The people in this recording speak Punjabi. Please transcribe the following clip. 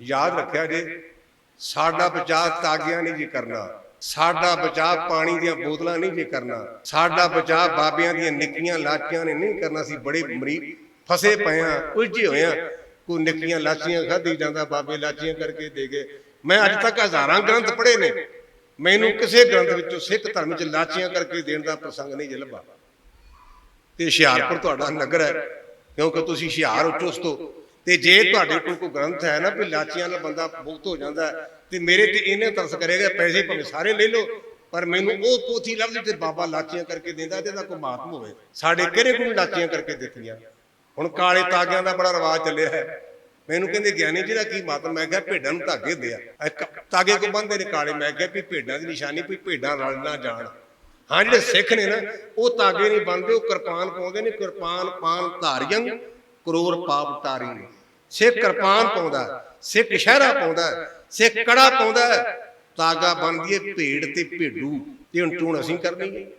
ਯਾਦ ਰੱਖਿਆ ਜੇ, ਸਾਡਾ ਬਚਾਅ ਤਾਗਿਆਂ ਨਹੀਂ ਜੀ ਕਰਨਾ, ਸਾਡਾ ਬਚਾਅ ਪਾਣੀ ਦੀਆਂ ਬੋਤਲਾਂ ਨਹੀਂ ਜੀ ਕਰਨਾ, ਸਾਡਾ ਬਚਾਅ ਬਾਬਿਆਂ ਦੀਆਂ ਨਿੱਕੀਆਂ ਲਾਚੀਆਂ ਨੇ ਨਹੀਂ ਕਰਨਾ ਸੀ ਬੜੇ ਮਰੀ ਫਸੇ ਪਏ ਆ ਉਲਝੇ ਹੋਏ ਆ ਕੋਈ ਨਿੱਕੀਆਂ ਲਾਚੀਆਂ ਖਾਧੀ ਜਾਂਦਾ, ਬਾਬੇ ਲਾਚੀਆਂ ਕਰਕੇ ਦੇ ਗਏ। ਮੈਂ ਅੱਜ ਤੱਕ ਹਜ਼ਾਰਾਂ ਗ੍ਰੰਥ ਪੜ੍ਹੇ ਨੇ। ਮੈਨੂੰ ਕਿਸੇ ਗ੍ਰੰਥ ਵਿੱਚੋਂ ਸਿੱਖ ਧਰਮ ਚ ਲਾਚੀਆਂ ਕਰਕੇ ਦੇਣ ਦਾ ਪ੍ਰਸੰਗ ਨਹੀਂ ਜੇ ਲੱਭਾ। ਤੇ ਹੁਸ਼ਿਆਰਪੁਰ ਤੁਹਾਡਾ ਨਗਰ ਹੈ, ਕਿਉਂਕਿ ਤੁਸੀਂ ਹੁਸ਼ਿਆਰ ਹੋ ਤੋਂ ਤੇ ਜੇ ਤੁਹਾਡੇ ਕੋਲ ਕੋਈ ਗ੍ਰੰਥ ਹੈ ਨਾ ਵੀ ਲਾਚੀਆਂ ਨਾਲ ਬੰਦਾ ਮੁਕਤ ਹੋ ਜਾਂਦਾ ਤੇ ਮੇਰੇ ਤੇ ਇਹਨੇ ਤਰਸ ਕਰੇਗਾ ਪੈਸੇ ਭਾਵੇਂ ਸਾਰੇ ਲੈ ਲਓ ਪਰ ਮੈਨੂੰ ਉਹ ਪੋਥੀ ਲੱਭਦੀ ਤੇ ਬਾਬਾ ਲਾਚੀਆਂ ਕਰਕੇ ਦਿੰਦਾ ਤੇ ਇਹਦਾ ਕੋਈ ਮਾਤਮ ਹੋਵੇ। ਸਾਡੇ ਕਿਹੜੇ ਕੋਲ ਲਾਚੀਆਂ ਕਰਕੇ ਦਿੱਤੀਆਂ? ਹੁਣ ਕਾਲੇ ਤਾਗਿਆਂ ਦਾ ਬੜਾ ਰਿਵਾਜ ਚੱਲਿਆ ਹੈ। ਮੈਨੂੰ ਕਹਿੰਦੇ ਗਿਆਨੀ ਜੀ ਦਾ ਕੀ ਮਾਤਮ ਮੈਂ ਕਿਹਾ ਭੇਡਾਂ ਨੂੰ ਧਾਗੇ ਹੁੰਦੇ ਆ ਇੱਕ ਤਾਗੇ ਕੋ ਬੰਦੇ ਨੇ ਕਾਲੇ ਮੈਂ ਕਿਹਾ ਵੀ ਭੇਡਾਂ ਦੀ ਨਿਸ਼ਾਨੀ ਵੀ ਭੇਡਾਂ ਰਲ ਨਾ ਜਾਣ। ਹਾਂ ਜਿਹੜੇ ਸਿੱਖ ਨੇ ਨਾ ਉਹ ਤਾਗੇ ਨਹੀਂ ਬੰਨਦੇ ਉਹ ਕਿਰਪਾਨ ਪਾਉਂਦੇ ਨੇ ਕਿਰਪਾਨ ਪਾਨ ਧਾਰੀਆਂ ਕਰੋੜ ਪਾਪ ਤਾਰੀ ਸਿੱਖ ਕਿਰਪਾਨ ਪਾਉਂਦਾ ਸਿੱਖ ਸ਼ਹਿਰਾ ਪਾਉਂਦਾ ਸਿੱਖ ਕੜਾ ਪਾਉਂਦਾ ਤਾਗਾ ਬੰਨਦੀ ਏ ਭੇਡ ਤੇ ਭੇਡੂ ਤੇ ਹੁਣ ਟੂਣ ਅਸੀਂ ਕਰਨੀ